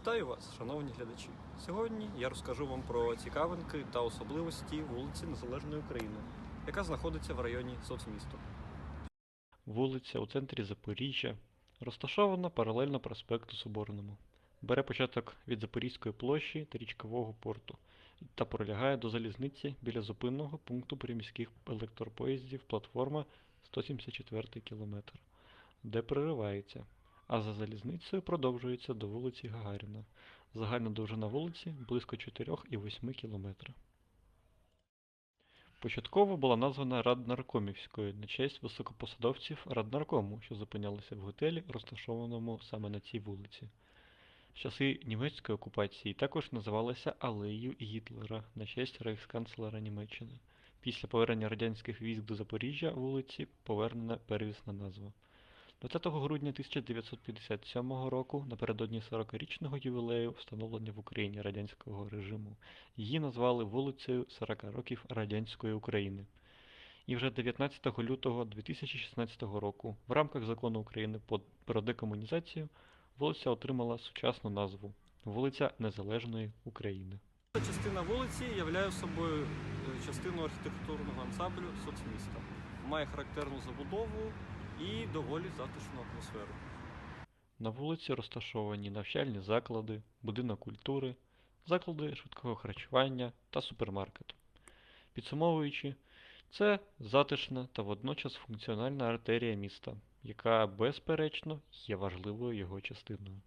Вітаю вас, шановні глядачі. Сьогодні я розкажу вам про цікавинки та особливості вулиці Незалежної України, яка знаходиться в районі соцмісту. Вулиця у центрі Запоріжжя розташована паралельно проспекту Соборному. Бере початок від Запорізької площі та річкового порту та пролягає до залізниці біля зупинного пункту приміських електропоїздів платформа 174 км, де переривається а за залізницею продовжується до вулиці Гагаріна. Загальна довжина вулиці близько 4,8 км. Початково була названа Раднаркомівською на честь високопосадовців Раднаркому, що зупинялися в готелі, розташованому саме на цій вулиці. В часи німецької окупації також називалася Алеєю Гітлера на честь рейхсканцлера Німеччини. Після повернення радянських військ до Запоріжжя вулиці повернена первісна назва. 20 грудня 1957 року, напередодні 40-річного ювілею встановлення в Україні радянського режиму, її назвали вулицею 40 років Радянської України. І вже 19 лютого 2016 року в рамках закону України про декомунізацію вулиця отримала сучасну назву Вулиця Незалежної України. Частина вулиці являє собою е, частину архітектурного ансамблю соцміста. Має характерну забудову і доволі затишну атмосферу. На вулиці розташовані навчальні заклади, будинок культури, заклади швидкого харчування та супермаркет. Підсумовуючи, це затишна та водночас функціональна артерія міста, яка безперечно є важливою його частиною.